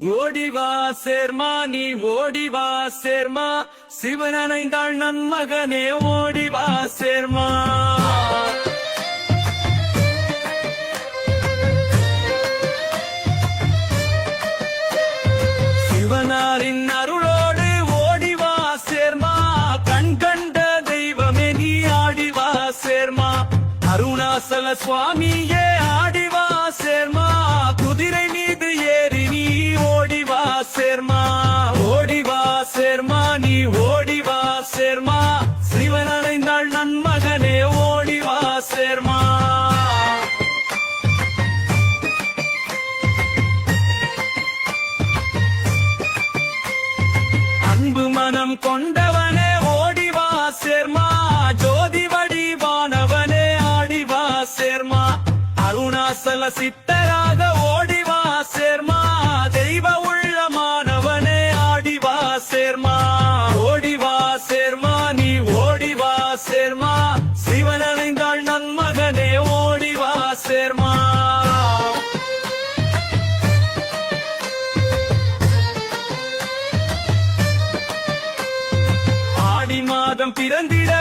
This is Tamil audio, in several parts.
ஓடிவா சேர்மா நீ ஓடிவா சேர்மா. சிவனனைந்தாள் நன்மகனே ஓடிவா சேர்மா. சிவனாரின் அருளோடு ஓடிவா சேர்மா. கண் கண்ட தெய்வமே நீ ஆடிவா சேர்மா. அருணாசல சுவாமியே ஆடி ஞானம் கொண்டவனே ஓடிவா சேர்மா. ஜோதி வடிவானவனே ஆடிவா சேர்மா. அருணாசல சித்தர் பிறந்திட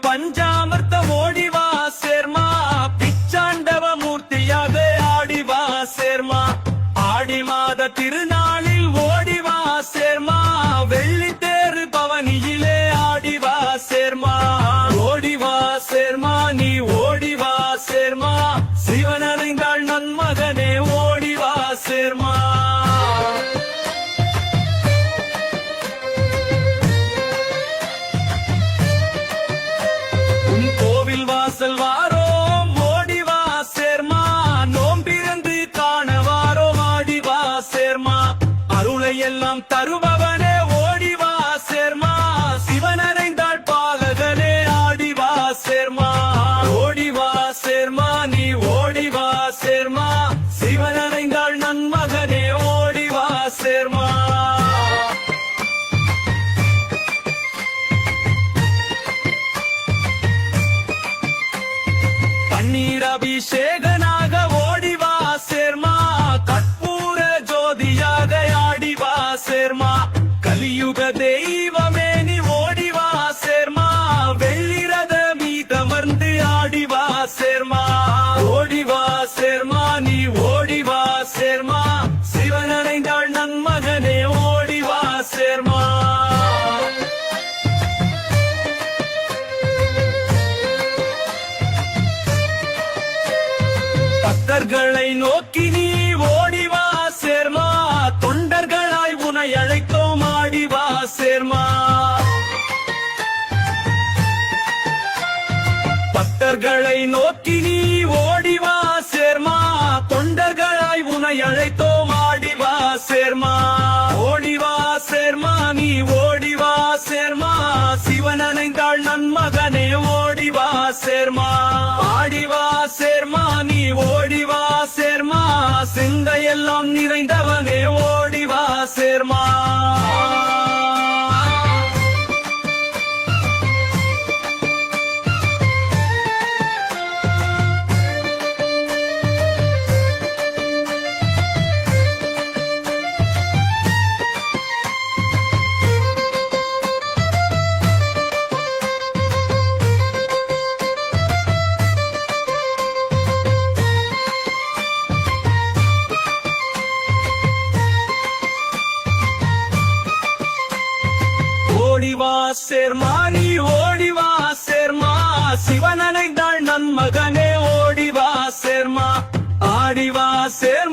பஞ்சாமிர்த்த ஓடிவா சேர்மா. பிச்சாண்டவ மூர்த்தியாக ஆடிவா சேர்மா. ஆடி மாத திரு தண்ணீர் அபிஷேக பக்தர்களை நோக்கி நீ ஓடிவா சேர்மா. தொண்டர்களாய் உனை அழைத்தோம் ஆடிவா சேர்மா. பக்தர்களை நோக்கி நீ ஓடிவா சேர்மா. தொண்டர்களாய் உனை அழைத்தோம் சிந்தையெல்லாம் நிறைந்தவனே ஓடிவா சேர்மா. ஓடிவா சேர்மாரி ஓடிவா சேர்மா சிவனனை தான் நன் மகனே ஓடிவா சேர்மா ஆடிவா சேர்மா